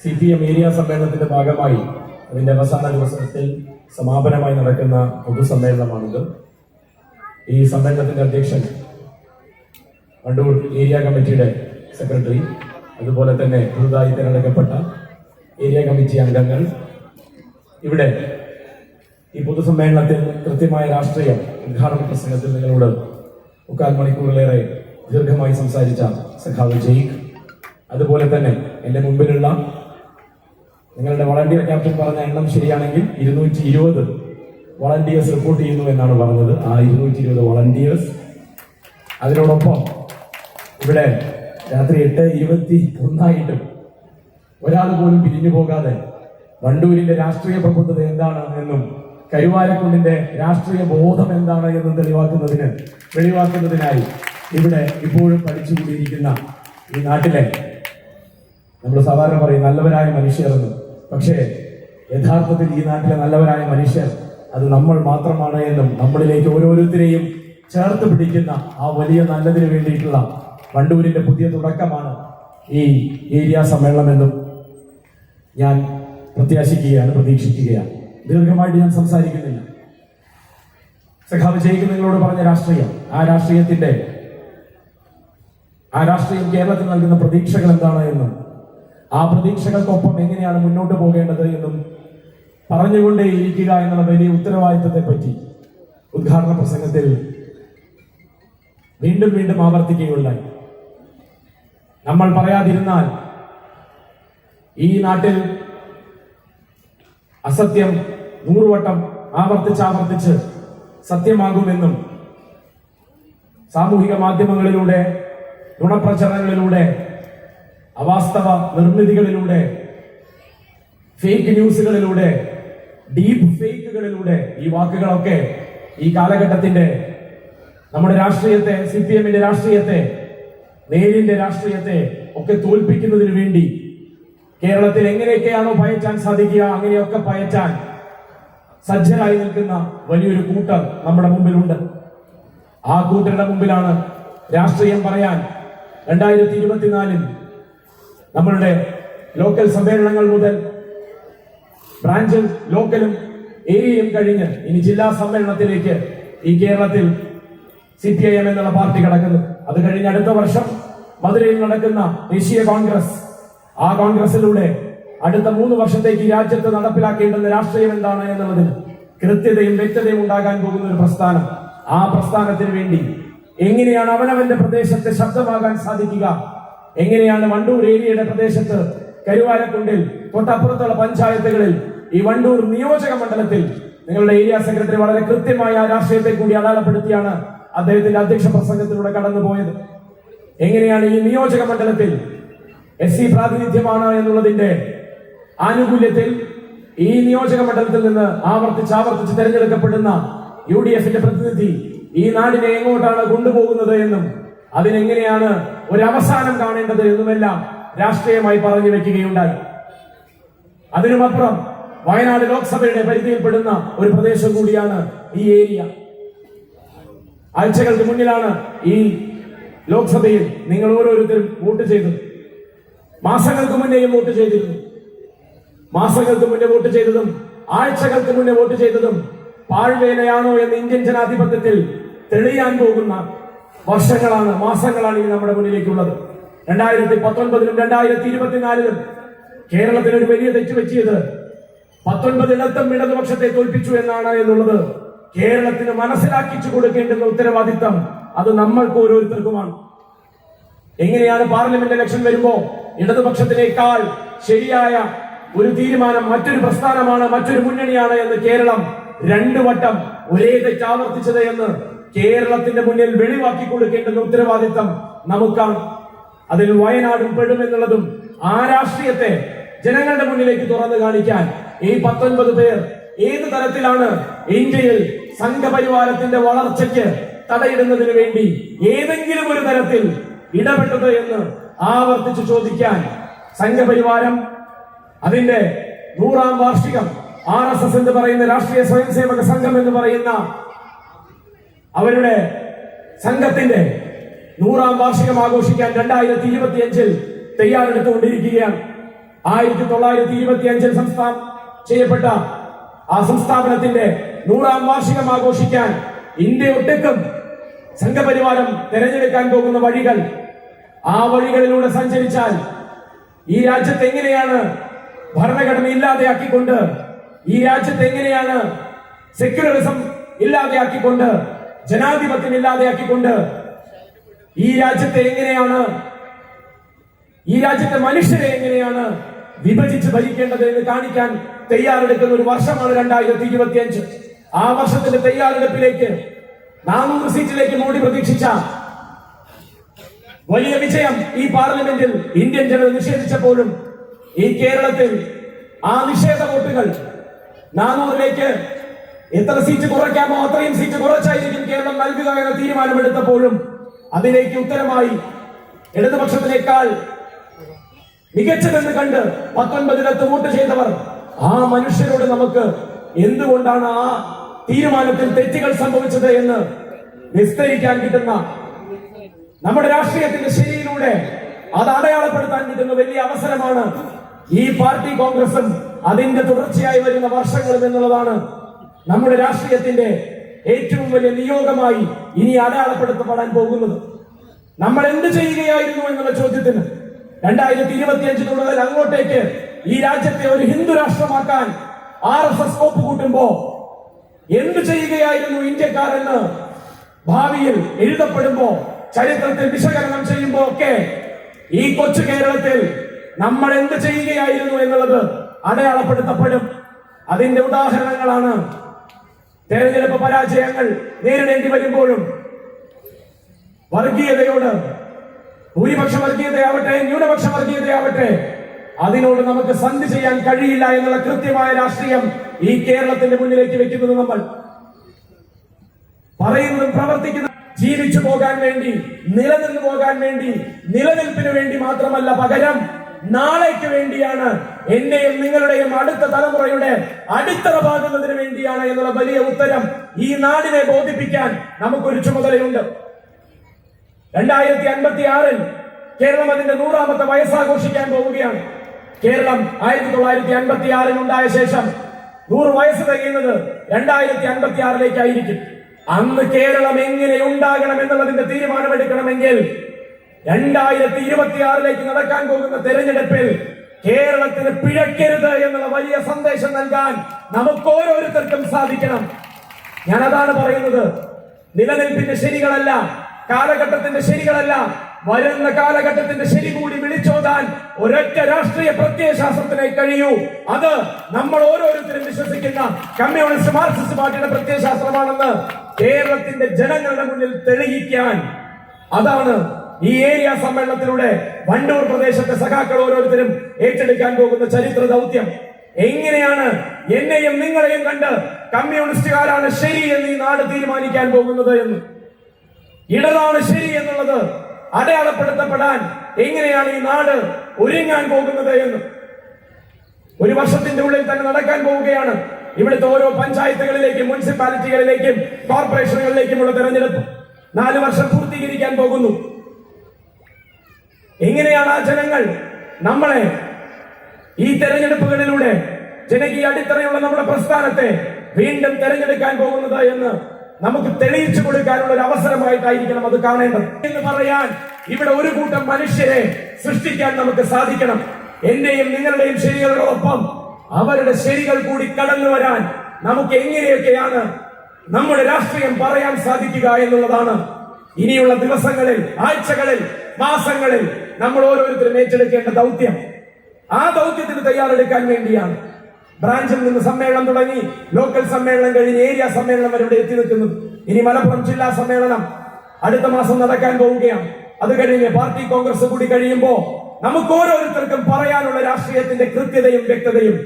C P M area സമ്മേളനത്തിന്റെ ഭാഗമായി അതിന്റെ അവസാന ദിവസത്തിൽ സമാപനമായി നടക്കുന്ന പൊതുസമ്മേളനമാണിത്. ഈ സമ്മേളനത്തിന്റെ അധ്യക്ഷൻ വണ്ടൂർ ഏരിയ കമ്മിറ്റിയുടെ സെക്രട്ടറി അതുപോലെ തന്നെ പുതുതായി തിരഞ്ഞെടുക്കപ്പെട്ട ഏരിയ കമ്മിറ്റി അംഗങ്ങൾ. ഇവിടെ ഈ പൊതുസമ്മേളനത്തിൽ കൃത്യമായ രാഷ്ട്രീയം ഉദ്ഘാടന പ്രസംഗത്തിൽ നിങ്ങളോട് മുക്കാൽ മണിക്കൂറിലേറെ ദീർഘമായി സംസാരിച്ച സഖാവ് ജയിഖ് അതുപോലെ തന്നെ എന്റെ മുമ്പിലുള്ള നിങ്ങളുടെ വളണ്ടിയർ ക്യാപ്റ്റൻ പറഞ്ഞ എണ്ണം ശരിയാണെങ്കിൽ ഇരുന്നൂറ്റി ഇരുപത് വളണ്ടിയേഴ്സ് റിപ്പോർട്ട് ചെയ്യുന്നു എന്നാണ് പറഞ്ഞത്. ആ ഇരുന്നൂറ്റി ഇരുപത് വളണ്ടിയേഴ്സ് അതിനോടൊപ്പം ഇവിടെ രാത്രി എട്ട് ഇരുപത്തി ഒന്നായിട്ടും ഒരാൾ പോലും പിരിഞ്ഞു പോകാതെ വണ്ടൂരിന്റെ രാഷ്ട്രീയ പ്രബുദ്ധത എന്താണ് എന്നും കരുവാരക്കുണ്ടിന്റെ രാഷ്ട്രീയ ബോധം എന്താണ് എന്നും തെളിവാക്കുന്നതിന് വെളിവാക്കുന്നതിനായി ഇവിടെ ഇപ്പോഴും പഠിച്ചുകൂടിയിരിക്കുന്ന ഈ നാട്ടിലെ നമ്മൾ സാധാരണ പറയും നല്ലവരായ മനുഷ്യർ എന്ന് പക്ഷേ യഥാർത്ഥത്തിൽ ഈ നാട്ടിലെ നല്ലവരായ മനുഷ്യർ അത് നമ്മൾ മാത്രമാണ് എന്നും നമ്മളിലേക്ക് ഓരോരുത്തരെയും ചേർത്ത് പിടിക്കുന്ന ആ വലിയ നല്ലതിന് വേണ്ടിയിട്ടുള്ള വണ്ടൂരിന്റെ പുതിയ തുടക്കമാണ് ഈ ഏരിയ സമ്മേളനം എന്നും ഞാൻ പ്രത്യാശിക്കുകയാണ് പ്രതീക്ഷിക്കുകയാണ്. ദീർഘമായിട്ട് ഞാൻ സംസാരിക്കുന്നില്ല. സഖാവ് ജയിക്ക് നിങ്ങളോട് പറഞ്ഞ രാഷ്ട്രീയം ആ രാഷ്ട്രീയത്തിന്റെ ആ രാഷ്ട്രീയം കേരളത്തിൽ നൽകുന്ന പ്രതീക്ഷകൾ എന്താണ് എന്നും ആ പ്രതീക്ഷകൾക്കൊപ്പം എങ്ങനെയാണ് മുന്നോട്ട് പോകേണ്ടത് എന്നും പറഞ്ഞുകൊണ്ടേയിരിക്കുക എന്നുള്ള വലിയ ഉത്തരവാദിത്തത്തെ പറ്റി ഉദ്ഘാടന പ്രസംഗത്തിൽ വീണ്ടും വീണ്ടും ആവർത്തിക്കുകയുണ്ടായി. നമ്മൾ പറയാതിരുന്നാൽ ഈ നാട്ടിൽ അസത്യം നൂറുവട്ടം ആവർത്തിച്ചാവർത്തിച്ച് സത്യമാകുമെന്നും സാമൂഹിക മാധ്യമങ്ങളിലൂടെ നുണപ്രചരണങ്ങളിലൂടെ അവാസ്തവ നിർമ്മിതികളിലൂടെ ഫേക്ക് ന്യൂസുകളിലൂടെ ഡീപ് ഫേക്കുകളിലൂടെ ഈ വാക്കുകളൊക്കെ ഈ കാലഘട്ടത്തിന്റെ നമ്മുടെ രാഷ്ട്രീയത്തെ സി പി എമ്മിന്റെ രാഷ്ട്രീയത്തെ നേരിന്റെ രാഷ്ട്രീയത്തെ ഒക്കെ തോൽപ്പിക്കുന്നതിന് വേണ്ടി കേരളത്തിൽ എങ്ങനെയൊക്കെയാണോ പയറ്റാൻ സാധിക്കുക അങ്ങനെയൊക്കെ പയറ്റാൻ സജ്ജരായി നിൽക്കുന്ന വലിയൊരു കൂട്ടർ നമ്മുടെ മുമ്പിലുണ്ട്. ആ കൂട്ടരുടെ മുമ്പിലാണ് രാഷ്ട്രീയം പറയാൻ രണ്ടായിരത്തി ഇരുപത്തിനാലിൽ നമ്മളുടെ ലോക്കൽ സമ്മേളനങ്ങൾ മുതൽ ബ്രാഞ്ചും ലോക്കലും ഏരിയയും കഴിഞ്ഞ് ഇനി ജില്ലാ സമ്മേളനത്തിലേക്ക് ഈ കേരളത്തിൽ സി പി ഐ എം എന്നുള്ള പാർട്ടി കടക്കുന്നു. അത് കഴിഞ്ഞ് അടുത്ത വർഷം മധുരയിൽ നടക്കുന്ന ദേശീയ കോൺഗ്രസ്. ആ കോൺഗ്രസിലൂടെ അടുത്ത മൂന്ന് വർഷത്തേക്ക് രാജ്യത്ത് നടപ്പിലാക്കേണ്ടുന്ന രാഷ്ട്രീയം എന്താണ് എന്നുള്ളതിന് കൃത്യതയും വ്യക്തതയും ഉണ്ടാകാൻ പോകുന്ന ഒരു പ്രസ്ഥാനം. ആ പ്രസ്ഥാനത്തിന് വേണ്ടി എങ്ങനെയാണ് അവനവന്റെ പ്രദേശത്തെ ശബ്ദമാകാൻ സാധിക്കുക? എങ്ങനെയാണ് വണ്ടൂർ ഏരിയയുടെ പ്രദേശത്ത് കരുവാരക്കുണ്ടിൽ തൊട്ടപ്പുറത്തുള്ള പഞ്ചായത്തുകളിൽ ഈ വണ്ടൂർ നിയോജക മണ്ഡലത്തിൽ നിങ്ങളുടെ ഏരിയ സെക്രട്ടറി വളരെ കൃത്യമായ ആ രാഷ്ട്രീയത്തെ കൂടി അടയാളപ്പെടുത്തിയാണ് അദ്ദേഹത്തിന്റെ അധ്യക്ഷ പ്രസംഗത്തിലൂടെ കടന്നുപോയത്. എങ്ങനെയാണ് ഈ നിയോജക മണ്ഡലത്തിൽ എസ് സി പ്രാതിനിധ്യമാണ് എന്നുള്ളതിന്റെ ആനുകൂല്യത്തിൽ ഈ നിയോജക മണ്ഡലത്തിൽ നിന്ന് ആവർത്തിച്ച് ആവർത്തിച്ച് തെരഞ്ഞെടുക്കപ്പെടുന്ന യു ഡി എഫിന്റെ പ്രതിനിധി ഈ നാടിനെ എങ്ങോട്ടാണ് കൊണ്ടുപോകുന്നത് എന്നും അതിനെങ്ങനെയാണ് ഒരു അവസാനം കാണേണ്ടത് എന്നുമെല്ലാം രാഷ്ട്രീയമായി പറഞ്ഞു വെക്കുകയുണ്ടായി. അതിനുമപ്പുറം വയനാട് ലോക്സഭയുടെ പരിധിയിൽപ്പെടുന്ന ഒരു പ്രദേശം കൂടിയാണ് ഈ ഏരിയ. ആഴ്ചകൾക്ക് മുന്നിലാണ് ഈ ലോക്സഭയിൽ നിങ്ങൾ ഓരോരുത്തരും വോട്ട് ചെയ്തത്. മാസങ്ങൾക്ക് മുന്നേയും വോട്ട് ചെയ്തിരുന്നു. മാസങ്ങൾക്ക് മുന്നേ വോട്ട് ചെയ്തതും ആഴ്ചകൾക്ക് മുന്നേ വോട്ട് ചെയ്തതും പാഴ്വേലയാണോ എന്ന് ഇന്ത്യൻ ജനാധിപത്യത്തിൽ തെളിയാൻ പോകുന്ന വർഷങ്ങളാണ് മാസങ്ങളാണ് ഇനി നമ്മുടെ മുന്നിലേക്കുള്ളത്. രണ്ടായിരത്തി പത്തൊൻപതിലും രണ്ടായിരത്തി ഇരുപത്തിനാലിലും കേരളത്തിന് ഒരു വലിയ തെറ്റ് പറ്റിയത് പത്തൊൻപതിടത്തും ഇടതുപക്ഷത്തെ തോൽപ്പിച്ചു എന്നാണ് എന്നുള്ളത് കേരളത്തിന് മനസ്സിലാക്കിച്ചു കൊടുക്കേണ്ടുന്ന ഉത്തരവാദിത്തം അത് നമ്മൾക്ക് ഓരോരുത്തർക്കുമാണ്. എങ്ങനെയാണ് പാർലമെന്റ് ഇലക്ഷൻ വരുമ്പോ ഇടതുപക്ഷത്തിനേക്കാൾ ശരിയായ ഒരു തീരുമാനം മറ്റൊരു പ്രസ്ഥാനമാണ് മറ്റൊരു മുന്നണിയാണ് എന്ന് കേരളം രണ്ടു വട്ടം ഒരേ തെറ്റ് ആവർത്തിച്ചത് എന്ന് കേരളത്തിന്റെ മുന്നിൽ വെളിവാക്കി കൊടുക്കേണ്ടുന്ന ഉത്തരവാദിത്തം നമുക്കാണ്. അതിൽ വയനാടും പെടുമെന്നുള്ളതും ആ രാഷ്ട്രീയത്തെ ജനങ്ങളുടെ മുന്നിലേക്ക് തുറന്നു കാണിക്കാൻ ഈ പത്തൊൻപത് പേർ ഏത് തരത്തിലാണ് ഇന്ത്യയിൽ സംഘപരിവാരത്തിന്റെ വളർച്ചയ്ക്ക് തടയിടുന്നതിന് വേണ്ടി ഏതെങ്കിലും ഒരു തരത്തിൽ ഇടപെട്ടത് എന്ന് ആവർത്തിച്ച് ചോദിക്കാൻ സംഘപരിവാരം അതിന്റെ നൂറാം വാർഷികം ആർ എസ് എസ് എന്ന് പറയുന്ന രാഷ്ട്രീയ സ്വയംസേവക സംഘം എന്ന് പറയുന്ന അവരുടെ സംഘത്തിന്റെ നൂറാം വാർഷികം ആഘോഷിക്കാൻ രണ്ടായിരത്തി ഇരുപത്തി അഞ്ചിൽ തയ്യാറെടുത്തുകൊണ്ടിരിക്കുകയാണ്. ആയിരത്തി തൊള്ളായിരത്തി ഇരുപത്തി അഞ്ചിൽ സംസ്ഥാനം ചെയ്യപ്പെട്ട ആ സംസ്ഥാപനത്തിന്റെ നൂറാം വാർഷികം ആഘോഷിക്കാൻ ഇന്ത്യ ഒട്ടുക്കും സംഘപരിവാരം തെരഞ്ഞെടുക്കാൻ പോകുന്ന വഴികൾ ആ വഴികളിലൂടെ സഞ്ചരിച്ചാൽ ഈ രാജ്യത്ത് എങ്ങനെയാണ് ഭരണഘടന ഇല്ലാതെയാക്കിക്കൊണ്ട് ഈ രാജ്യത്ത് എങ്ങനെയാണ് സെക്യുലറിസം ഇല്ലാതെയാക്കിക്കൊണ്ട് ജനാധിപത്യം ഇല്ലാതെയാക്കിക്കൊണ്ട് ഈ രാജ്യത്തെ എങ്ങനെയാണ് ഈ രാജ്യത്തെ മനുഷ്യരെ എങ്ങനെയാണ് വിഭജിച്ച് ഭരിക്കേണ്ടത് എന്ന് കാണിക്കാൻ തയ്യാറെടുക്കുന്ന ഒരു വർഷമാണ് രണ്ടായിരത്തി ഇരുപത്തി അഞ്ച് ആ വർഷത്തിന്റെ തയ്യാറെടുപ്പിലേക്ക് നാനൂറ് സീറ്റിലേക്ക് മോഡി പ്രതീക്ഷിച്ച വലിയ വിജയം ഈ പാർലമെന്റിൽ ഇന്ത്യൻ ജനത നിഷേധിച്ചപ്പോഴും ഈ കേരളത്തിൽ ആ നിഷേധ വോട്ടുകൾ നാനൂറിലേക്ക് എത്ര സീറ്റ് കുറയ്ക്കാമോ അത്രയും സീറ്റ് കുറച്ചായിരിക്കും കേരളം നൽകുക എന്ന തീരുമാനമെടുത്തപ്പോഴും അതിലേക്ക് ഉത്തരമായി ഇടതുപക്ഷത്തിനേക്കാൾ മികച്ചതെന്ന് കണ്ട് പത്തൊൻപതിനകത്ത് വോട്ട് ചെയ്തവർ ആ മനുഷ്യരോട് നമുക്ക് എന്തുകൊണ്ടാണ് ആ തീരുമാനത്തിൽ തെറ്റുകൾ സംഭവിച്ചത് എന്ന് വിസ്തരിക്കാൻ കിട്ടുന്ന നമ്മുടെ രാഷ്ട്രീയത്തിന്റെ ശരിയിലൂടെ അത് അടയാളപ്പെടുത്താൻ കിട്ടുന്ന വലിയ അവസരമാണ് ഈ പാർട്ടി കോൺഗ്രസും അതിന്റെ തുടർച്ചയായി വരുന്ന വർഷങ്ങളും എന്നുള്ളതാണ് നമ്മുടെ രാഷ്ട്രീയത്തിന്റെ ഏറ്റവും വലിയ നിയോഗമായി ഇനി അടയാളപ്പെടുത്തപ്പെടാൻ പോകുന്നത്. നമ്മൾ എന്ത് ചെയ്യുകയായിരുന്നു എന്നുള്ള ചോദ്യത്തിന് രണ്ടായിരത്തി ഇരുപത്തി ഇരുപത്തിയഞ്ച് മുതൽ അങ്ങോട്ടേക്ക് ഈ രാജ്യത്തെ ഒരു ഹിന്ദു രാഷ്ട്രമാക്കാൻ ആർ എസ് എസ് കോപ്പ് കൂട്ടുമ്പോ എന്ത് ചെയ്യുകയായിരുന്നു ഇന്ത്യക്കാരെന്ന് ഭാവിയിൽ എഴുതപ്പെടുമ്പോ ചരിത്രത്തിൽ വിശകലനം ചെയ്യുമ്പോ ഒക്കെ ഈ കൊച്ചു കേരളത്തിൽ നമ്മൾ എന്ത് ചെയ്യുകയായിരുന്നു എന്നുള്ളത് അടയാളപ്പെടുത്തപ്പെടും. അതിന്റെ ഉദാഹരണങ്ങളാണ് തെരഞ്ഞെടുപ്പ് പരാജയങ്ങൾ നേരിടേണ്ടി വരുമ്പോഴും വർഗീയതയോട് ഭൂരിപക്ഷ വർഗീയതയാവട്ടെ ന്യൂനപക്ഷ വർഗീയതയാവട്ടെ അതിനോട് നമുക്ക് സന്ധി ചെയ്യാൻ കഴിയില്ല എന്നുള്ള കൃത്യമായ രാഷ്ട്രീയം ഈ കേരളത്തിന്റെ മുന്നിലേക്ക് വെക്കുന്നത് നമ്മൾ പറയുന്നതും പ്രവർത്തിക്കുന്ന ജീവിച്ചു പോകാൻ വേണ്ടി നിലനിന്നു പോകാൻ വേണ്ടി നിലനിൽപ്പിന് വേണ്ടി മാത്രമല്ല പകരം നാളേക്ക് വേണ്ടിയാണ് എന്റെയും നിങ്ങളുടെയും അടുത്ത തലമുറയുടെ അടിത്തറ പാകുന്നതിന് വേണ്ടിയാണ് എന്നുള്ള വലിയ ഉത്തരം ഈ നാടിനെ ബോധിപ്പിക്കാൻ നമുക്കൊരു ചുമതലയുണ്ട്. രണ്ടായിരത്തി അൻപത്തി ആറിൽ കേരളം അതിന്റെ നൂറാമത്തെ വയസ്സാഘോഷിക്കാൻ പോവുകയാണ്. കേരളം ആയിരത്തി തൊള്ളായിരത്തി അൻപത്തി ആറിൽ ഉണ്ടായ ശേഷം നൂറ് വയസ്സ് തികയുന്നത് രണ്ടായിരത്തി അൻപത്തി ആറിലേക്കായിരിക്കും അന്ന് കേരളം എങ്ങനെ ഉണ്ടാകണം എന്നുള്ളതിന്റെ തീരുമാനമെടുക്കണമെങ്കിൽ രണ്ടായിരത്തി ഇരുപത്തി ആറിലേക്ക് നടക്കാൻ പോകുന്ന തെരഞ്ഞെടുപ്പിൽ കേരളത്തിന് പിഴക്കരുത് എന്നുള്ള വലിയ സന്ദേശം നൽകാൻ നമുക്ക് ഓരോരുത്തർക്കും സാധിക്കണം. ഞാൻ അതാണ് പറയുന്നത്. നിലനിൽപ്പിന്റെ ശരികളല്ല കാലഘട്ടത്തിന്റെ ശരികളല്ല. വരുന്ന കാലഘട്ടത്തിന്റെ ശരി കൂടി വിളിച്ചോതാൻ ഒരൊറ്റ രാഷ്ട്രീയ പ്രത്യയശാസ്ത്രത്തിനെ കഴിയൂ. അത് നമ്മൾ ഓരോരുത്തരും വിശ്വസിക്കുന്ന കമ്മ്യൂണിസ്റ്റ് മാർക്സിസ്റ്റ് പാർട്ടിയുടെ പ്രത്യയശാസ്ത്രമാണെന്ന് കേരളത്തിന്റെ ജനങ്ങളുടെ മുന്നിൽ തെളിയിക്കാൻ. അതാണ് ഈ ഏരിയ സമ്മേളനത്തിലൂടെ വണ്ടൂർ പ്രദേശത്തെ സഖാക്കൾ ഓരോരുത്തരും ഏറ്റെടുക്കാൻ പോകുന്ന ചരിത്ര ദൗത്യം. എങ്ങനെയാണ് എന്നെയും നിങ്ങളെയും കണ്ട് കമ്മ്യൂണിസ്റ്റുകാരാണ് ശരി എന്ന് ഈ നാട് തീരുമാനിക്കാൻ പോകുന്നത് എന്ന്. ഇടതാണ് ശരി എന്നുള്ളത് അടയാളപ്പെടുത്തപ്പെടാൻ എങ്ങനെയാണ് ഈ നാട് ഒരുങ്ങാൻ പോകുന്നത് എന്ന്. ഒരു വർഷത്തിന്റെ ഉള്ളിൽ തന്നെ നടക്കാൻ പോവുകയാണ് ഇവിടുത്തെ ഓരോ പഞ്ചായത്തുകളിലേക്കും മുനിസിപ്പാലിറ്റികളിലേക്കും കോർപ്പറേഷനുകളിലേക്കുമുള്ള തെരഞ്ഞെടുപ്പ്. നാല് വർഷം പൂർത്തീകരിക്കാൻ പോകുന്നു. എങ്ങനെയാണ് ആ ജനങ്ങൾ നമ്മളെ ഈ തെരഞ്ഞെടുപ്പുകളിലൂടെ ജനകീയ അടിത്തറയുള്ള നമ്മുടെ പ്രസ്ഥാനത്തെ വീണ്ടും തെരഞ്ഞെടുക്കാൻ പോകുന്നത് എന്ന് നമുക്ക് തെളിയിച്ചു കൊടുക്കാനുള്ള ഒരു അവസരമായിട്ടായിരിക്കണം അത് കാണേണ്ടത്. എന്ന് പറയാൻ ഇവിടെ ഒരു കൂട്ടം മനുഷ്യരെ സൃഷ്ടിക്കാൻ നമുക്ക് സാധിക്കണം. എന്റെയും നിങ്ങളുടെയും ശരികളോടൊപ്പം അവരുടെ ശരികൾ കൂടി കടന്നു വരാൻ നമുക്ക് എങ്ങനെയൊക്കെയാണ് നമ്മുടെ രാഷ്ട്രീയം പറയാൻ സാധിക്കുക എന്നുള്ളതാണ്. ഇനിയുള്ള ദിവസങ്ങളിൽ ആഴ്ചകളിൽ മാസങ്ങളിൽ നമ്മൾ ഓരോരുത്തരും ഏറ്റെടുക്കേണ്ട ദൗത്യം. ആ ദൗത്യത്തിന് തയ്യാറെടുക്കാൻ വേണ്ടിയാണ്. ബ്രാഞ്ചിൽ നിന്ന് സമ്മേളനം തുടങ്ങി ലോക്കൽ സമ്മേളനം കഴിഞ്ഞ് ഏരിയ സമ്മേളനം വരെ ഇവിടെ എത്തി നിൽക്കുന്നു ഇനി മലപ്പുറം ജില്ലാ സമ്മേളനം അടുത്ത മാസം നടക്കാൻ പോവുകയാണ്. അത് കഴിഞ്ഞ് പാർട്ടി കോൺഗ്രസ് കൂടി കഴിയുമ്പോൾ നമുക്ക് ഓരോരുത്തർക്കും പറയാനുള്ള രാഷ്ട്രീയത്തിന്റെ കൃത്യതയും വ്യക്തതയും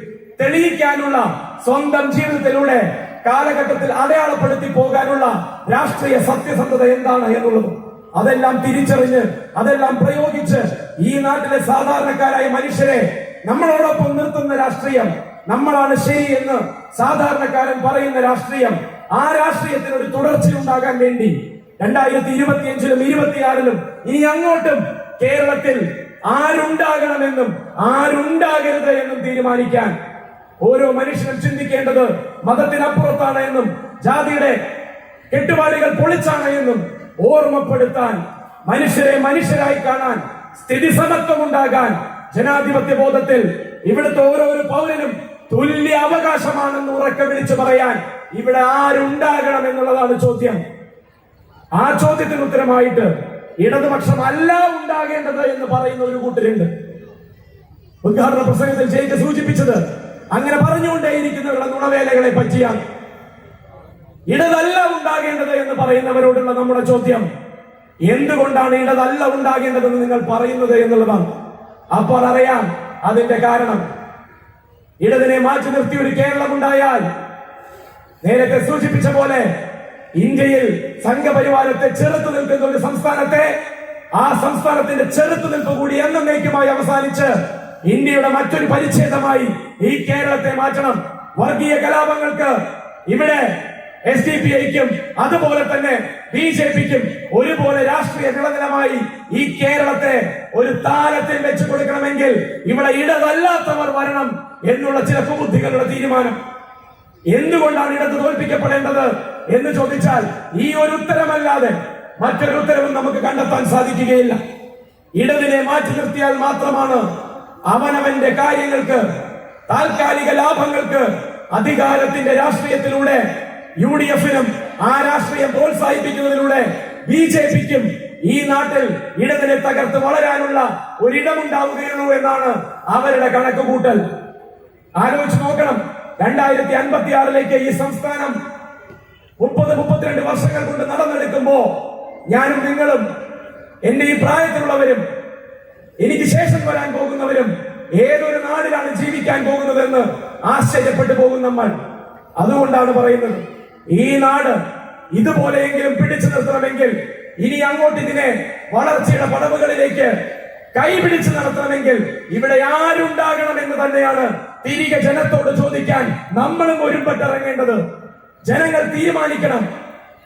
തെളിയിക്കാനുള്ള സ്വന്തം ജീവിതത്തിലൂടെ കാലഘട്ടത്തിൽ അടയാളപ്പെടുത്തി പോകാനുള്ള രാഷ്ട്രീയ സത്യസന്ധത എന്താണ് എന്നുള്ളത്. അതെല്ലാം തിരിച്ചറിഞ്ഞ് അതെല്ലാം പ്രയോഗിച്ച് ഈ നാട്ടിലെ സാധാരണക്കാരായ മനുഷ്യരെ നമ്മളോടൊപ്പം നിർത്തുന്ന രാഷ്ട്രീയം നമ്മളാണ് ശരി എന്ന് സാധാരണക്കാരൻ പറയുന്ന രാഷ്ട്രീയം ആ രാഷ്ട്രീയത്തിന് ഒരു തുടർച്ച തുടർച്ചയുണ്ടാകാൻ വേണ്ടി രണ്ടായിരത്തി ഇരുപത്തിയഞ്ചിലും ഇരുപത്തിയാറിലും ഇനി അങ്ങോട്ടും കേരളത്തിൽ ആരുണ്ടാകണമെന്നും ആരുണ്ടാകരുത് എന്നും തീരുമാനിക്കാൻ ഓരോ മനുഷ്യനും ചിന്തിക്കേണ്ടത് മതത്തിനപ്പുറത്താണ് എന്നും ജാതിയുടെ കെട്ടുപാടുകൾ പൊളിച്ചാണ് എന്നും ഓർമ്മപ്പെടുത്താൻ മനുഷ്യരെ മനുഷ്യരായി കാണാൻ സ്ഥിതി സമത്വം ഉണ്ടാകാൻ ജനാധിപത്യ ബോധത്തിൽ ഇവിടുത്തെ ഓരോരോ പൗരനും തുല്യ അവകാശമാണെന്ന് ഉറക്കെ വിളിച്ചു പറയാൻ ഇവിടെ ആരുണ്ടാകണം എന്നുള്ളതാണ് ചോദ്യം. ആ ചോദ്യത്തിന് ഉത്തരമായിട്ട് ഇടതുപക്ഷം അല്ല ഉണ്ടാകേണ്ടത് എന്ന് പറയുന്ന ഒരു കൂട്ടരുണ്ട്. ഉദ്ഘാടന പ്രസംഗത്തിൽ ജയിക്ക് സൂചിപ്പിച്ചത് അങ്ങനെ പറഞ്ഞുകൊണ്ടേയിരിക്കുന്നവരുടെ നുണവേലകളെ പറ്റിയാണ്. ഇടതല്ല ഉണ്ടാകേണ്ടത് എന്ന് പറയുന്നവരോടുള്ള നമ്മുടെ ചോദ്യം. എന്തുകൊണ്ടാണ് ഇടതല്ല ഉണ്ടാകേണ്ടതെന്ന് നിങ്ങൾ പറയുന്നത് എന്നുള്ളതാണ്. അപ്പോൾ അറിയാം അതിന്റെ കാരണം. ഇടതിനെ മാറ്റി നിർത്തി ഒരു കേരളം ഉണ്ടായാൽ നേരത്തെ സൂചിപ്പിച്ച പോലെ ഇന്ത്യയിൽ സംഘപരിവാരത്തെ ചെറുത്തു നിൽക്കുന്ന ഒരു സംസ്ഥാനത്തെ ആ സംസ്ഥാനത്തിന്റെ ചെറുത്തുനിൽപ്പ് കൂടി എന്നേക്കുമായി അവസാനിച്ച് ഇന്ത്യയുടെ മറ്റൊരു പരിച്ഛേദമായി ഈ കേരളത്തെ മാറ്റണം. വർഗീയ കലാപങ്ങൾക്ക് ഇവിടെ എസ് ഡി പി ഐക്കും അതുപോലെ തന്നെ ബി ജെ പിക്കും ഒരുപോലെ രാഷ്ട്രീയ വിളനിലമായി ഈ കേരളത്തെ ഒരു താരത്തിൽ വെച്ച് കൊടുക്കണമെങ്കിൽ ഇവിടെ ഇടതല്ലാത്തവർ വരണം എന്നുള്ള ചില കുബുദ്ധികളുടെ തീരുമാനം. എന്തുകൊണ്ടാണ് ഇടത് തോൽപ്പിക്കപ്പെടേണ്ടത് എന്ന് ചോദിച്ചാൽ ഈ ഒരു ഉത്തരമല്ലാതെ മറ്റൊരു ഉത്തരവും നമുക്ക് കണ്ടെത്താൻ സാധിക്കുകയില്ല. ഇടതിനെ മാറ്റി നിർത്തിയാൽ മാത്രമാണ് അവനവന്റെ കാര്യങ്ങൾക്ക് താൽക്കാലിക ലാഭങ്ങൾക്ക് അധികാരത്തിന്റെ രാഷ്ട്രീയത്തിലൂടെ യു ഡി എഫിനും ആ രാഷ്ട്രീയം പ്രോത്സാഹിപ്പിക്കുന്നതിലൂടെ ബി ജെ പിക്കും ഈ നാട്ടിൽ ഇടതിനെ തകർത്ത് വളരാനുള്ള ഒരിടമുണ്ടാവുകയുള്ളൂ എന്നാണ് അവരുടെ കണക്കുകൂട്ടൽ. ആലോചിച്ച് നോക്കണം. രണ്ടായിരത്തി അൻപത്തി ആറിലേക്ക് ഈ സംസ്ഥാനം മുപ്പത് മുപ്പത്തിരണ്ട് വർഷങ്ങൾ കൊണ്ട് നടന്നെടുക്കുമ്പോ ഞാനും നിങ്ങളും എന്റെ ഈ പ്രായത്തിലുള്ളവരും എനിക്ക് ശേഷം വരാൻ പോകുന്നവരും ഏതൊരു നാടിലാണ് ജീവിക്കാൻ പോകുന്നതെന്ന് ആശ്ചര്യപ്പെട്ടു പോകും നമ്മൾ. അതുകൊണ്ടാണ് പറയുന്നത്. ഈ നാട് ഇതുപോലെയെങ്കിലും പിടിച്ചു നിർത്തണമെങ്കിൽ ഇനി അങ്ങോട്ട് ഇതിനെ വളർച്ചയുടെ പടവുകളിലേക്ക് കൈപിടിച്ച് നടത്തണമെങ്കിൽ ഇവിടെ ആരുണ്ടാകണം എന്ന് തന്നെയാണ് തിരികെ ജനത്തോട് ചോദിക്കാൻ നമ്മളും ഒരുമ്പെട്ടിറങ്ങേണ്ടത്. ജനങ്ങൾ തീരുമാനിക്കണം.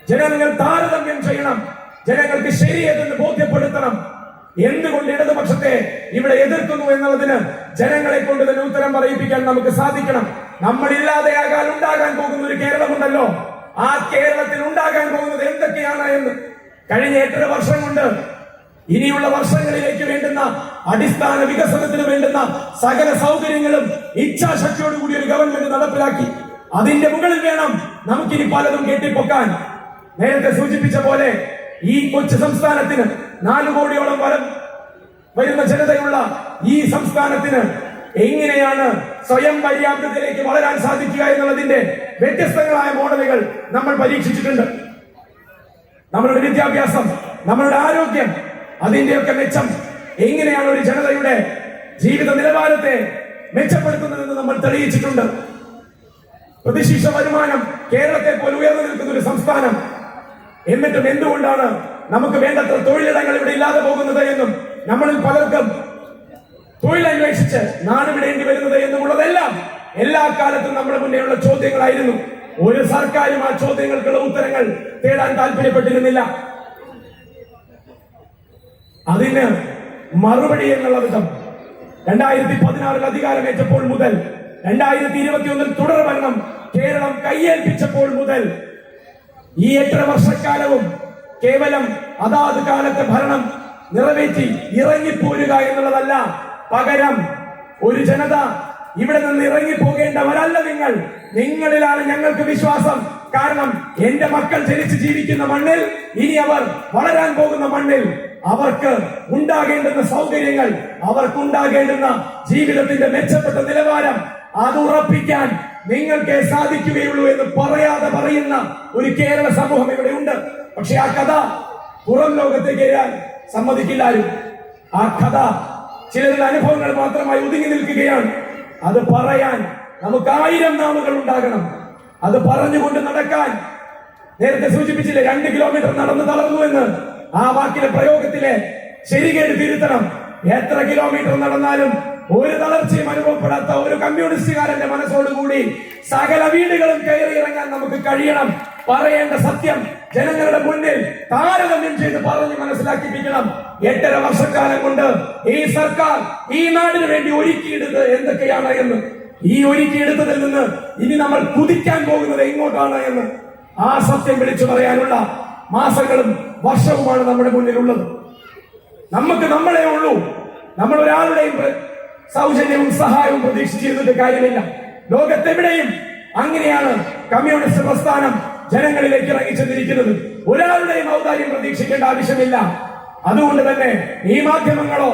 ജനങ്ങൾ താരതമ്യം ചെയ്യണം. ജനങ്ങൾക്ക് ശരിയതെന്ന് ബോധ്യപ്പെടുത്തണം. എന്തുകൊണ്ട് ഇടതുപക്ഷത്തെ ഇവിടെ എതിർക്കുന്നു എന്നുള്ളതിന് ജനങ്ങളെ കൊണ്ട് തന്നെ ഉത്തരം പറയിപ്പിക്കാൻ നമുക്ക് സാധിക്കണം. നമ്മളില്ലാതെയാകാൻ ഉണ്ടാകാൻ പോകുന്ന ഒരു കേരളമുണ്ടല്ലോ. ആ കേരളത്തിൽ ഉണ്ടാകാൻ പോകുന്നത് എന്തൊക്കെയാണ് എന്ന് കഴിഞ്ഞ എട്ടര വർഷം കൊണ്ട് ഇനിയുള്ള വർഷങ്ങളിലേക്ക് വേണ്ടുന്ന അടിസ്ഥാന വികസനത്തിന് വേണ്ടുന്ന സകല സൗകര്യങ്ങളും ഇച്ഛാശക്തിയോടുകൂടി ഒരു ഗവൺമെന്റ് നടപ്പിലാക്കി. അതിന്റെ മുകളിൽ വേണം നമുക്കിനി പലതും കെട്ടിപ്പൊക്കാൻ. നേരത്തെ സൂചിപ്പിച്ച പോലെ ഈ കൊച്ചു സംസ്ഥാനത്തിന് നാലു കോടിയോളം വരം വരുന്ന ജനതയുള്ള ഈ സംസ്ഥാനത്തിന് എങ്ങനെയാണ് സ്വയം പര്യാപ്തത്തിലേക്ക് വളരാൻ സാധിക്കുക എന്നുള്ളതിന്റെ വ്യത്യസ്തങ്ങളായ മോഡലുകൾ നമ്മൾ പരീക്ഷിച്ചിട്ടുണ്ട്. നമ്മളുടെ വിദ്യാഭ്യാസം നമ്മളുടെ ആരോഗ്യം അതിന്റെയൊക്കെ മെച്ചം എങ്ങനെയാണ് ഒരു ജനതയുടെ ജീവിത നിലവാരത്തെ മെച്ചപ്പെടുത്തുന്നതെന്ന് നമ്മൾ തെളിയിച്ചിട്ടുണ്ട്. പ്രതിശീർഷ വരുമാനം കേരളത്തെ പോലെ ഉയർന്നു നിൽക്കുന്ന ഒരു സംസ്ഥാനം. എന്നിട്ടും എന്തുകൊണ്ടാണ് നമുക്ക് വേണ്ടത്ര തൊഴിലിടങ്ങൾ ഇവിടെ ഇല്ലാതെ പോകുന്നത് എന്നും നമ്മളിൽ പലർക്കും തൊഴിലന്വേഷിച്ച് നാട് വിടേണ്ടി വരുന്നത് എന്നുമുള്ളതെല്ലാം എല്ലാ കാലത്തും നമ്മുടെ മുന്നേയുള്ള ചോദ്യങ്ങളായിരുന്നു. ഒരു സർക്കാരും ആ ചോദ്യങ്ങൾക്കുള്ള ഉത്തരങ്ങൾ തേടാൻ താല്പര്യപ്പെട്ടിരുന്നില്ല. അതിന് മറുപടി എന്നുള്ള വിധം രണ്ടായിരത്തി പതിനാറിൽ അധികാരമേറ്റപ്പോൾ മുതൽ രണ്ടായിരത്തി ഇരുപത്തിയൊന്നിൽ തുടർ ഭരണം കേരളം കയ്യേൽപ്പിച്ചപ്പോൾ മുതൽ ഈ എട്ടര വർഷക്കാലവും കേവലം അതാത് കാലത്തെ ഭരണം നിറവേറ്റി ഇറങ്ങിപ്പോരുക എന്നുള്ളതല്ല പകരം ഒരു ജനത ഇവിടെ നിന്ന് ഇറങ്ങി പോകേണ്ടവരല്ല നിങ്ങൾ. നിങ്ങളിലാണ് ഞങ്ങൾക്ക് വിശ്വാസം. കാരണം എന്റെ മക്കൾ ജനിച്ച് ജീവിക്കുന്ന മണ്ണിൽ ഇനി അവർ വളരാൻ പോകുന്ന മണ്ണിൽ അവർക്ക് ഉണ്ടാകേണ്ടുന്ന സൗകര്യങ്ങൾ അവർക്കുണ്ടാകേണ്ടുന്ന ജീവിതത്തിന്റെ മെച്ചപ്പെട്ട നിലവാരം അത് ഉറപ്പിക്കാൻ നിങ്ങൾക്ക് സാധിക്കുകയുള്ളൂ എന്ന് പറയാതെ പറയുന്ന ഒരു കേരള സമൂഹം ഇവിടെ ഉണ്ട്. പക്ഷെ ആ കഥ പുറം ലോകത്തേക്ക് എഴുതാൻ സമ്മതിക്കില്ലാരും. ആ കഥ ചിലരുടെ അനുഭവങ്ങൾ മാത്രമായി ഒതുങ്ങി നിൽക്കുകയാണ്. അത് പറയാൻ നമുക്ക് ആയിരം നാളുകൾ ഉണ്ടാകണം. അത് പറഞ്ഞുകൊണ്ട് നടക്കാൻ. നേരത്തെ സൂചിപ്പിച്ചില്ലേ രണ്ട് കിലോമീറ്റർ നടന്ന് തളർന്നു എന്ന്. ആ വാക്കിലെ പ്രയോഗത്തിലെ ശരികേട് തിരുത്തണം. എത്ര കിലോമീറ്റർ നടന്നാലും ഒരു തളർച്ചയും അനുഭവപ്പെടാത്ത ഒരു കമ്മ്യൂണിസ്റ്റുകാരന്റെ മനസ്സോടുകൂടി സകല വീടുകളും കയറി ഇറങ്ങാൻ നമുക്ക് കഴിയണം. പറയേണ്ട സത്യം ജനങ്ങളുടെ മുന്നിൽ താരതമ്യം ചെയ്ത് പറഞ്ഞ് മനസ്സിലാക്കിപ്പിക്കണം. എട്ടര വർഷക്കാലം കൊണ്ട് ഈ സർക്കാർ ഈ നാടിന് വേണ്ടി ഒരുക്കിയിടുന്നത് എന്തൊക്കെയാണ് എന്ന്. ഈ ഒരുക്കിയെടുത്തതിൽ നിന്ന് ഇനി നമ്മൾ കുതിക്കാൻ പോകുന്നത് എങ്ങോട്ടാണ് എന്ന്. ആ സത്യം വിളിച്ചു പറയാനുള്ള മാസങ്ങളും വർഷവുമാണ് നമ്മുടെ മുന്നിലുള്ളത്. നമുക്ക് നമ്മളെ ഉള്ളൂ. നമ്മൾ ഒരാളുടെയും സൗജന്യവും സഹായവും പ്രതീക്ഷിച്ചിരുന്നിട്ട് കാര്യമില്ല. ലോകത്തെവിടെയും അങ്ങനെയാണ് കമ്മ്യൂണിസ്റ്റ് പ്രസ്ഥാനം ജനങ്ങളിലേക്ക് ഇറങ്ങി ചെന്നിരിക്കുന്നത്. ഒരാളുടെയും ഔദാര്യം പ്രതീക്ഷിക്കേണ്ട ആവശ്യമില്ല. അതുകൊണ്ട് തന്നെ ഈ മാധ്യമങ്ങളോ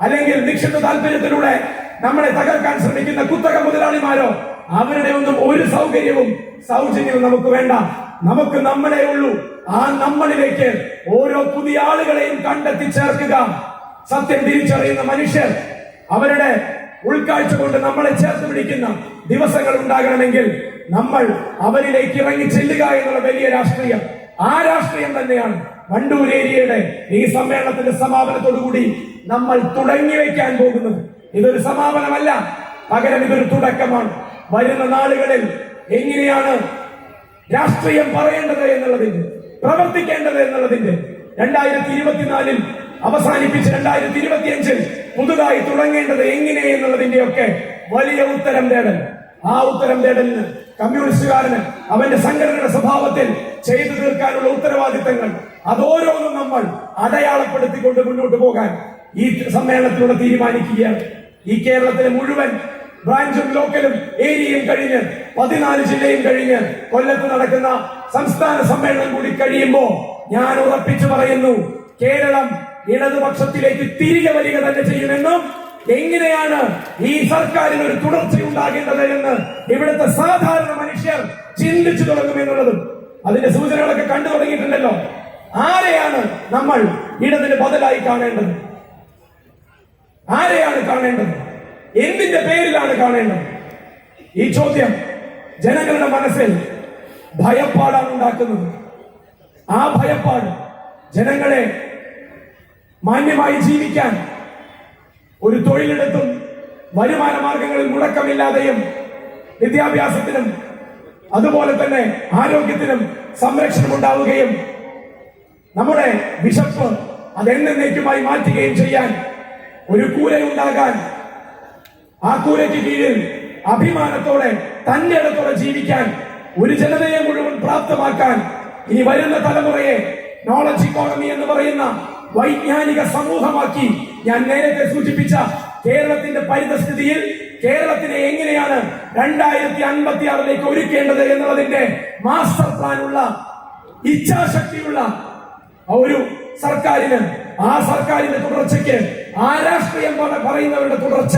അല്ലെങ്കിൽ നിക്ഷിപ്ത താല്പര്യത്തിലൂടെ നമ്മളെ തകർക്കാൻ ശ്രമിക്കുന്ന കുത്തക മുതലാളിമാരോ അവരുടെ ഒന്നും ഒരു സൗകര്യവും സൗജന്യവും നമുക്ക് വേണ്ട. നമുക്ക് നമ്മളെ ഉള്ളൂ. ആ നമ്മളിലേക്ക് ഓരോ പുതിയ ആളുകളെയും കണ്ടെത്തി ചേർക്കുക. സത്യം തിരിച്ചറിയുന്ന മനുഷ്യർ അവരുടെ ഉൾക്കാഴ്ച കൊണ്ട് നമ്മളെ ചേർത്ത് പിടിക്കുന്ന ദിവസങ്ങൾ ഉണ്ടാകണമെങ്കിൽ നമ്മൾ അവരിലേക്ക് ഇറങ്ങി ചെല്ലുക എന്നുള്ള വലിയ രാഷ്ട്രീയം. ആ രാഷ്ട്രീയം തന്നെയാണ് വണ്ടൂർ ഏരിയയുടെ ഈ സമ്മേളനത്തിന്റെ സമാപനത്തോടുകൂടി നമ്മൾ തുടങ്ങി വയ്ക്കാൻ പോകുന്നത്. ഇതൊരു സമാപനമല്ല പകരം ഇതൊരു തുടക്കമാണ്. വരുന്ന നാളുകളിൽ എങ്ങനെയാണ് രാഷ്ട്രീയം പറയേണ്ടത് എന്നുള്ളതിന്റെ പ്രവർത്തിക്കേണ്ടത് എന്നുള്ളതിന്റെ രണ്ടായിരത്തി ഇരുപത്തിനാലിൽ അവസാനിപ്പിച്ച് രണ്ടായിരത്തി ഇരുപത്തിയഞ്ചിൽ പുതുതായി തുടങ്ങേണ്ടത് എങ്ങനെ എന്നുള്ളതിന്റെ ഒക്കെ വലിയ ഉത്തരം തേടൽ. ആ ഉത്തരം തേടലിന് കമ്മ്യൂണിസ്റ്റുകാരന് അവന്റെ സംഘടനയുടെ സ്വഭാവത്തിൽ ചെയ്തു തീർക്കാനുള്ള ഉത്തരവാദിത്തങ്ങൾ അതോരോന്നും നമ്മൾ അടയാളപ്പെടുത്തിക്കൊണ്ട് മുന്നോട്ട് പോകാൻ ഈ സമ്മേളനത്തിലൂടെ തീരുമാനിക്കുകയാണ്. ഈ കേരളത്തിലെ മുഴുവൻ ബ്രാഞ്ചും ലോക്കലും ഏരിയയും കഴിഞ്ഞ് പതിനാല് ജില്ലയും കഴിഞ്ഞ് കൊല്ലത്ത് നടക്കുന്ന സംസ്ഥാന സമ്മേളനം കൂടി കഴിയുമ്പോൾ ഞാൻ ഉറപ്പിച്ചു പറയുന്നു കേരളം ഇടതുപക്ഷത്തിലേക്ക് തിരികെ വരിക തന്നെ ചെയ്യുമെന്നും എങ്ങനെയാണ് ഈ സർക്കാരിന് ഒരു തുടർച്ച ഉണ്ടാകേണ്ടത് എന്ന് ഇവിടുത്തെ സാധാരണ മനുഷ്യർ ചിന്തിച്ചു തുടങ്ങുമെന്നുള്ളതും അതിന്റെ സൂചനകളൊക്കെ കണ്ടു തുടങ്ങിയിട്ടുണ്ടല്ലോ. ആരെയാണ് നമ്മൾ ഇടതിന് ബദലായി കാണേണ്ടത്? ആരെയാണ് കാണേണ്ടത്? എന്തിന്റെ പേരിലാണ് കാണേണ്ടത്? ഈ ചോദ്യം ജനങ്ങളുടെ മനസ്സിൽ ഭയപ്പാടാണ് ഉണ്ടാക്കുന്നത്. ആ ഭയപ്പാട് ജനങ്ങളെ മാന്യമായി ജീവിക്കാൻ ഒരു തൊഴിലെടുത്തും വരുമാന മാർഗങ്ങളിൽ മുടക്കമില്ലാതെയും വിദ്യാഭ്യാസത്തിനും അതുപോലെ തന്നെ ആരോഗ്യത്തിനും സംരക്ഷണം ഉണ്ടാവുകയും നമ്മുടെ വിശപ്പ് അതെന്നേക്കുമായി മാറ്റുകയും ചെയ്യാൻ ഒരു കൂരയുണ്ടാകാൻ ആ കൂരയ്ക്ക് കീഴിൽ അഭിമാനത്തോടെ തന്റെ ജീവിക്കാൻ ഒരു ജനതയെ മുഴുവൻ പ്രാപ്തമാക്കാൻ ഇനി വരുന്ന തലമുറയെ നോളജ് ഇക്കോണമി എന്ന് പറയുന്ന വൈജ്ഞാനിക സമൂഹമാക്കി ഞാൻ നേരത്തെ സൂചിപ്പിച്ച കേരളത്തിന്റെ പരിതസ്ഥിതിയിൽ കേരളത്തിനെ എങ്ങനെയാണ് രണ്ടായിരത്തി അൻപത്തി ആറിലേക്ക് ഒരുക്കേണ്ടത് എന്നുള്ളതിന്റെ മാസ്റ്റർ പ്ലാൻ ഉള്ള ഇച്ഛാശക്തിയുള്ള ഒരു സർക്കാരിന് ആ സർക്കാരിന്റെ തുടർച്ചയ്ക്ക് ആ രാഷ്ട്രീയം പറ- പറയുന്നവരുടെ തുടർച്ച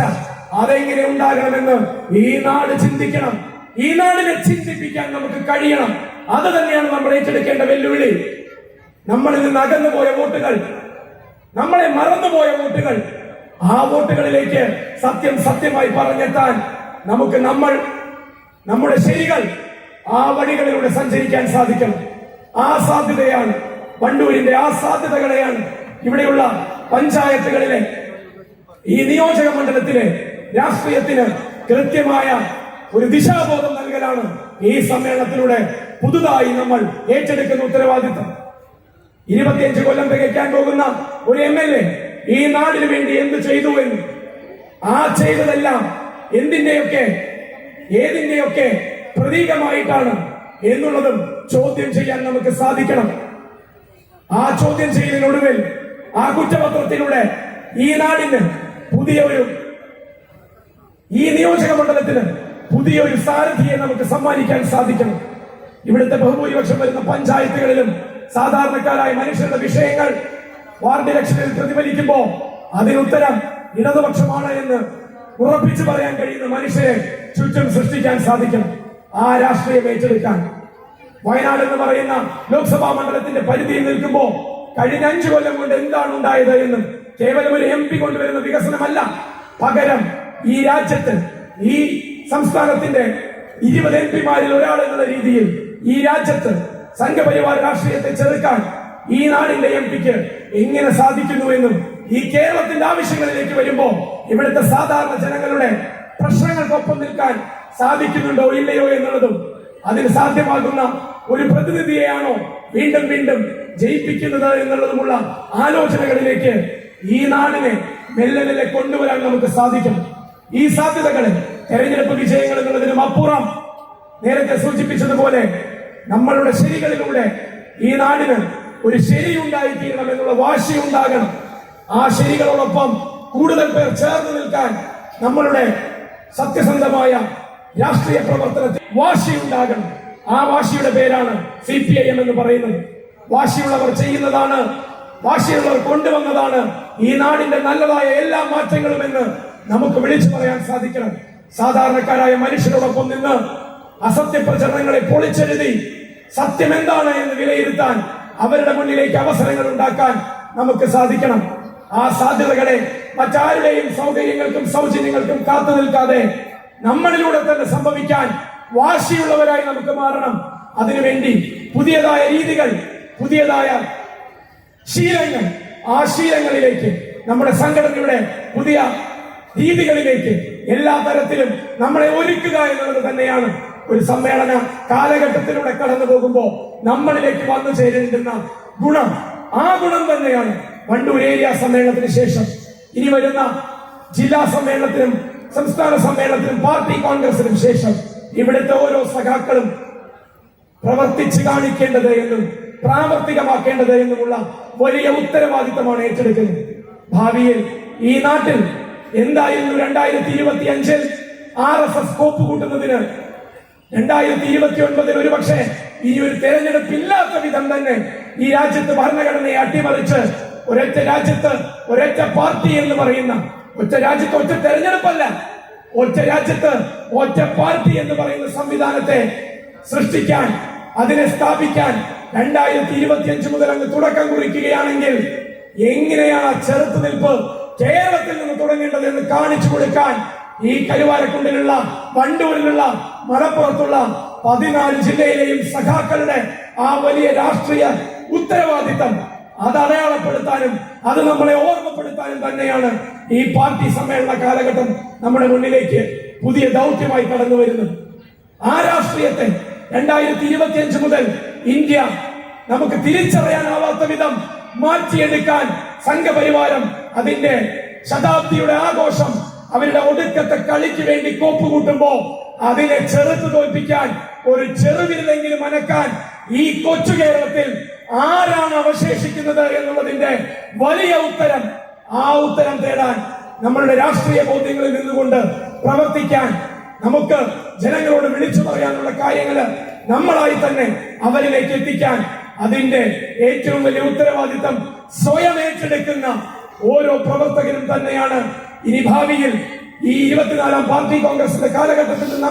അതെങ്ങനെ ഉണ്ടാകണമെന്ന് ഈ നാട് ചിന്തിക്കണം. ഈ നാടിനെ ചിന്തിപ്പിക്കാൻ നമുക്ക് കഴിയണം. അത് തന്നെയാണ് നമ്മൾ ഏറ്റെടുക്കേണ്ട വെല്ലുവിളി. നമ്മളിൽ നിന്ന് അകന്നുപോയ വോട്ടുകൾ നമ്മളെ മറന്നുപോയ വോട്ടുകൾ ആ വോട്ടുകളിലേക്ക് സത്യം സത്യമായി പറഞ്ഞെത്താൻ നമുക്ക് നമ്മൾ നമ്മുടെ ശരികൾ ആ വഴികളിലൂടെ സഞ്ചരിക്കാൻ സാധിക്കണം. ആ സാധ്യതയാണ് വണ്ടൂരിന്റെ ആ സാധ്യതകളെയാണ് ഇവിടെയുള്ള പഞ്ചായത്തുകളിലെ ഈ നിയോജക മണ്ഡലത്തിലെ രാഷ്ട്രീയത്തിന് കൃത്യമായ ഒരു ദിശാബോധം നൽകലാണ് ഈ സമ്മേളനത്തിലൂടെ പുതുതായി നമ്മൾ ഏറ്റെടുക്കുന്ന ഉത്തരവാദിത്തം. ഇരുപത്തിയഞ്ച് കൊല്ലം തികയ്ക്കാൻ പോകുന്ന ഒരു എം എൽ എ ഈ നാടിന് വേണ്ടി എന്ത് ചെയ്തു എന്ന്? ആ ചെയ്തതെല്ലാം എന്തിന്റെയൊക്കെ ഏതിന്റെയൊക്കെ പ്രതീകമായിട്ടാണ് എന്നുള്ളതും ചോദ്യം ചെയ്യാൻ നമുക്ക് സാധിക്കണം. ആ ചോദ്യം ചെയ്യലിനൊടുവിൽ ആ കുറ്റപത്രത്തിലൂടെ ഈ നാടിന് പുതിയ ഒരു ഈ നിയോജക മണ്ഡലത്തിന് പുതിയൊരു സാരഥിയെ നമുക്ക് സമ്മാനിക്കാൻ സാധിക്കണം. ഇവിടുത്തെ ബഹുഭൂരിപക്ഷം വരുന്ന പഞ്ചായത്തുകളിലും സാധാരണക്കാരായ മനുഷ്യരുടെ വിഷയങ്ങൾ വാർഡ് ഇലക്ഷനിൽ പ്രതിഫലിക്കുമ്പോൾ അതിനുത്തരം ഇടതുപക്ഷമാണ് എന്ന് ഉറപ്പിച്ചു പറയാൻ കഴിയുന്ന മനുഷ്യരെ ചുറ്റും സൃഷ്ടിക്കാൻ സാധിക്കും. ആ രാഷ്ട്രീയം ഏറ്റെടുക്കാൻ. വയനാട് എന്ന് പറയുന്ന ലോക്സഭാ മണ്ഡലത്തിന്റെ പരിധിയിൽ നിൽക്കുമ്പോൾ കഴിഞ്ഞ അഞ്ചു കൊല്ലം കൊണ്ട് എന്താണ് ഉണ്ടായത് എന്നും കേവലം ഒരു എം പി കൊണ്ടുവരുന്ന വികസനമല്ല. പകരം ഈ രാജ്യത്ത് ഈ സംസ്ഥാനത്തിന്റെ ഇരുപത് എം പിമാരിൽ ഒരാൾ എന്നുള്ള രീതിയിൽ ഈ രാജ്യത്ത് സംഘപരിവാർ രാഷ്ട്രീയത്തെ ചെറുക്കാൻ ഈ നാടിന്റെ എം പിക്ക് എങ്ങനെ സാധിക്കുന്നുവെന്നും ഈ കേരളത്തിന്റെ ആവശ്യങ്ങളിലേക്ക് വരുമ്പോൾ ഇവിടുത്തെ സാധാരണ ജനങ്ങളുടെ പ്രശ്നങ്ങൾക്കൊപ്പം നിൽക്കാൻ സാധിക്കുന്നുണ്ടോ ഇല്ലയോ എന്നുള്ളതും അതിന് സാധ്യമാകുന്ന ഒരു പ്രതിനിധിയെയാണോ വീണ്ടും വീണ്ടും ജയിപ്പിക്കുന്നത് എന്നുള്ളതുമുള്ള ആലോചനകളിലേക്ക് ഈ നാടിനെ മെല്ലെ മെല്ലെ കൊണ്ടുവരാൻ നമുക്ക് സാധിക്കും. ഈ സാധ്യതകളെ തെരഞ്ഞെടുപ്പ് വിജയങ്ങൾ എന്നുള്ളതിനും അപ്പുറം നേരത്തെ സൂചിപ്പിച്ചതുപോലെ നമ്മളുടെ ശരികളിലൂടെ ഈ നാടിന് ഒരു ശരി ഉണ്ടായിത്തീരണം എന്നുള്ള വാശി ഉണ്ടാകണം. ആ ശരികളോടൊപ്പം കൂടുതൽ പേർ ചേർന്ന് നിൽക്കാൻ നമ്മളുടെ സത്യസന്ധമായ രാഷ്ട്രീയ പ്രവർത്തനത്തിൽ വാശി ഉണ്ടാകണം. ആ വാശിയുടെ പേരാണ് സി പി ഐ എം എന്ന് പറയുന്നത്. വാശിയുള്ളവർ ചെയ്യുന്നതാണ് വാശിയുള്ളവർ കൊണ്ടുവന്നതാണ് ഈ നാടിന്റെ നല്ലതായ എല്ലാ മാറ്റങ്ങളും എന്ന് നമുക്ക് വിളിച്ചു പറയാൻ സാധിക്കണം. സാധാരണക്കാരായ മനുഷ്യരോടൊപ്പം നിന്ന് അസത്യ പ്രചരണങ്ങളെ പൊളിച്ചെഴുതി സത്യം എന്താണ് എന്ന് വിലയിരുത്താൻ അവരുടെ മുന്നിലേക്ക് അവസരങ്ങൾ ഉണ്ടാക്കാൻ നമുക്ക് സാധിക്കണം. ആ സാധ്യതകളെ മറ്റാരുടെയും സൗകര്യങ്ങൾക്കും സൗജന്യങ്ങൾക്കും കാത്തു നിൽക്കാതെ നമ്മളിലൂടെ തന്നെ സംഭവിക്കാൻ വാശിയുള്ളവരായി നമുക്ക് മാറണം. അതിനുവേണ്ടി പുതിയതായ രീതികൾ പുതിയതായ ശീലങ്ങൾ ആ ശീലങ്ങളിലേക്ക് നമ്മുടെ സംഘടനയുടെ പുതിയ രീതികളിലേക്ക് എല്ലാ തരത്തിലും നമ്മളെ ഒരുക്കുക എന്നുള്ളത് തന്നെയാണ്. ഒരു സമ്മേളന കാലഘട്ടത്തിലൂടെ കടന്നു പോകുമ്പോൾ നമ്മളിലേക്ക് വന്നു ചേരുന്ന ഗുണം. ആ ഗുണം തന്നെയാണ് വണ്ടൂർ ഏരിയ സമ്മേളനത്തിന് ശേഷം. ഇനി വരുന്ന ജില്ലാ സമ്മേളനത്തിനും സംസ്ഥാന സമ്മേളനത്തിനും പാർട്ടി കോൺഗ്രസിനും ശേഷം ഇവിടുത്തെ ഓരോ സഖാക്കളും പ്രവർത്തിച്ചു കാണിക്കേണ്ടത് എന്നും പ്രാവർത്തികമാക്കേണ്ടത് എന്നുമുള്ള വലിയ ഉത്തരവാദിത്തമാണ് ഏറ്റെടുക്കുന്നത്. ഭാവിയിൽ ഈ നാട്ടിൽ എന്തായിരുന്നു രണ്ടായിരത്തി ഇരുപത്തി അഞ്ചിൽ ആർ എസ് എസ് കോപ്പ് കൂട്ടുന്നതിന് രണ്ടായിരത്തി ഇരുപത്തി ഒൻപതിൽ ഒരുപക്ഷെ ഇനി ഒരു തെരഞ്ഞെടുപ്പ് ഇല്ലാത്ത വിധം തന്നെ ഈ രാജ്യത്ത് ഭരണഘടനയെ അട്ടിമറിച്ച് ഒരൊറ്റ രാജ്യത്ത് ഒരൊറ്റ പാർട്ടി എന്ന് പറയുന്ന ഒറ്റ രാജ്യത്ത് ഒറ്റ തെരഞ്ഞെടുപ്പല്ല ഒറ്റ രാജ്യത്ത് ഒറ്റ പാർട്ടി എന്ന് പറയുന്ന സംവിധാനത്തെ സൃഷ്ടിക്കാൻ അതിനെ സ്ഥാപിക്കാൻ രണ്ടായിരത്തി ഇരുപത്തിയഞ്ച് മുതൽ അങ്ങ് തുടക്കം കുറിക്കുകയാണെങ്കിൽ എങ്ങനെയാണ് ചെറുത്തുനിൽപ്പ് കേരളത്തിൽ നിന്ന് തുടങ്ങേണ്ടത് എന്ന് കാണിച്ചു കൊടുക്കാൻ ഈ കരുവാരക്കുണ്ടിലുള്ള വണ്ടൂരിലുള്ള മലപ്പുറത്തുള്ള പതിനാല് ജില്ലയിലെയും സഖാക്കളുടെ ആ വലിയ രാഷ്ട്രീയ ഉത്തരവാദിത്തം അത് അടയാളപ്പെടുത്താനും അത് നമ്മളെ ഓർമ്മപ്പെടുത്താനും തന്നെയാണ് ഈ പാർട്ടി സമ്മേളന കാലഘട്ടം നമ്മുടെ മുന്നിലേക്ക് പുതിയ ദൗത്യമായി കടന്നു വരുന്നത്. ആ രാഷ്ട്രീയത്തെ രണ്ടായിരത്തി ഇരുപത്തിയഞ്ച് മുതൽ ഇന്ത്യ നമുക്ക് തിരിച്ചറിയാനാവാത്ത വിധം മാറ്റിയെടുക്കാൻ സംഘപരിവാരം അതിന്റെ ശതാബ്ദിയുടെ ആഘോഷം അവരുടെ ഒടുക്കത്തെ കളിക്ക് വേണ്ടി കോപ്പ് കൂട്ടുമ്പോ അതിനെ ചെറുത്ത് തോൽപ്പിക്കാൻ ഒരു ചെറുവിരലെങ്കിലും അനക്കാൻ ഈ കൊച്ചു കേരളത്തിൽ ആരാണ് അവശേഷിക്കുന്നത് എന്നുള്ളതിന്റെ വലിയ ഉത്തരം ആ ഉത്തരം തേടാൻ നമ്മളുടെ രാഷ്ട്രീയ ബോധ്യങ്ങളിൽ നിന്നുകൊണ്ട് പ്രവർത്തിക്കാൻ നമുക്ക് ജനങ്ങളോട് വിളിച്ചു പറയാനുള്ള കാര്യങ്ങൾ നമ്മളായി തന്നെ അവരിലേക്ക് എത്തിക്കാൻ അതിന്റെ ഏറ്റവും വലിയ ഉത്തരവാദിത്തം സ്വയം ഏറ്റെടുക്കുന്ന ഓരോ പ്രവർത്തകരും തന്നെയാണ് ഇനി ഭാവിയിൽ ഈ ഇരുപത്തിനാലാം പാർട്ടി കോൺഗ്രസിന്റെ കാലഘട്ടത്തിൽ നിന്ന്